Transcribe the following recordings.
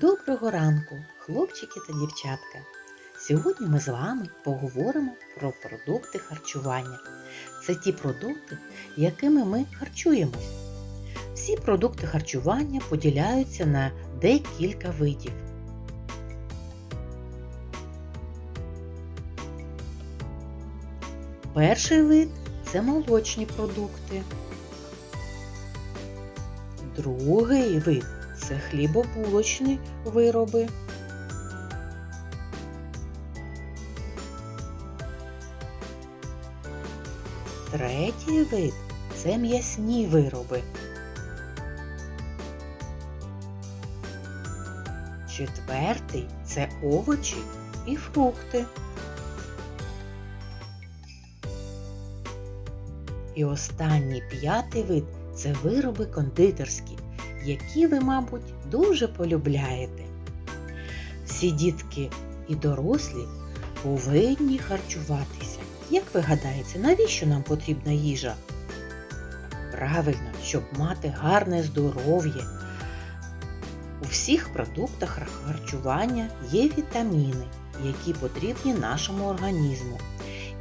Доброго ранку, хлопчики та дівчатка! Сьогодні ми з вами поговоримо про продукти харчування. Це ті продукти, якими ми харчуємось. Всі продукти харчування поділяються на декілька видів. Перший вид це молочні продукти. Другий вид це хлібобулочні вироби. Третій вид це м'ясні вироби. Четвертий це овочі і фрукти. І останній п'ятий вид це вироби кондитерські, які ви, мабуть, дуже полюбляєте. Всі дітки і дорослі повинні харчуватися. Як ви гадаєте, навіщо нам потрібна їжа? Правильно, щоб мати гарне здоров'я. У всіх продуктах харчування є вітаміни, які потрібні нашому організму.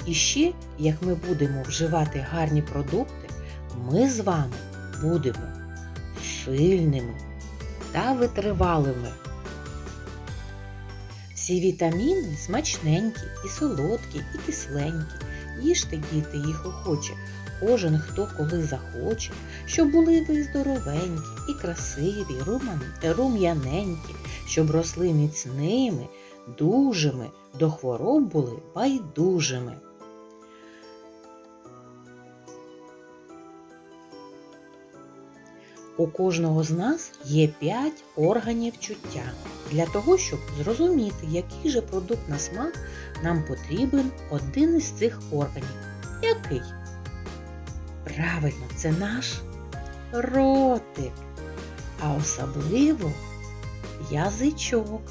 І ще, як ми будемо вживати гарні продукти, ми з вами будемо сильними та витривалими. Всі вітаміни смачненькі, і солодкі, і кисленькі. Їжте, діти, їх охоче. Кожен, хто коли захоче, щоб були ви здоровенькі і красиві, рум'яненькі, щоб росли міцними, дужими, до хвороб були байдужими. У кожного з нас є 5 органів чуття. Для того, щоб зрозуміти, який же продукт на смак, нам потрібен один із цих органів. Який? Правильно, це наш ротик, а особливо язичок.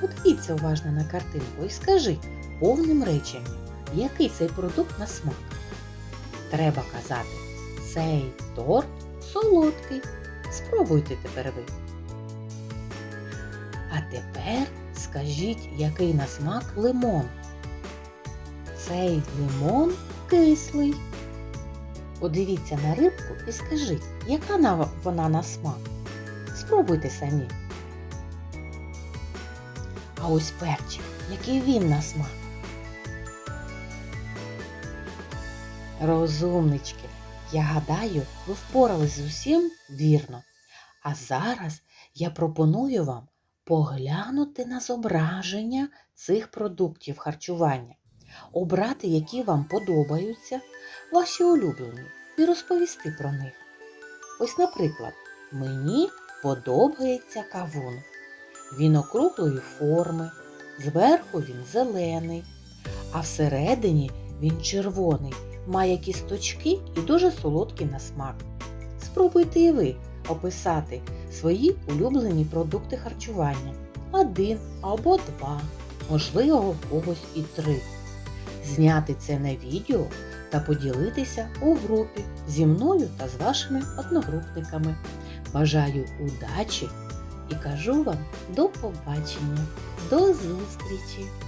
Подивіться уважно на картинку і скажи повним реченням, який цей продукт на смак. Треба казати, цей торт солодкий. Спробуйте тепер ви. А тепер скажіть, який на смак лимон. Цей лимон кислий. Подивіться на рибку і скажіть, яка вона на смак. Спробуйте самі. А ось перчик, який він на смак. Розумнички, я гадаю, ви впорались з усім вірно. А зараз я пропоную вам поглянути на зображення цих продуктів харчування, обрати, які вам подобаються, ваші улюблені, і розповісти про них. Ось, наприклад, мені подобається кавун. Він округлої форми, зверху він зелений, а всередині він червоний має кісточки і дуже солодкий на смак. Спробуйте і ви описати свої улюблені продукти харчування. Один або два, можливо, в когось і три. Зняти це на відео та поділитися у групі зі мною та з вашими одногрупниками. Бажаю удачі і кажу вам до побачення, до зустрічі!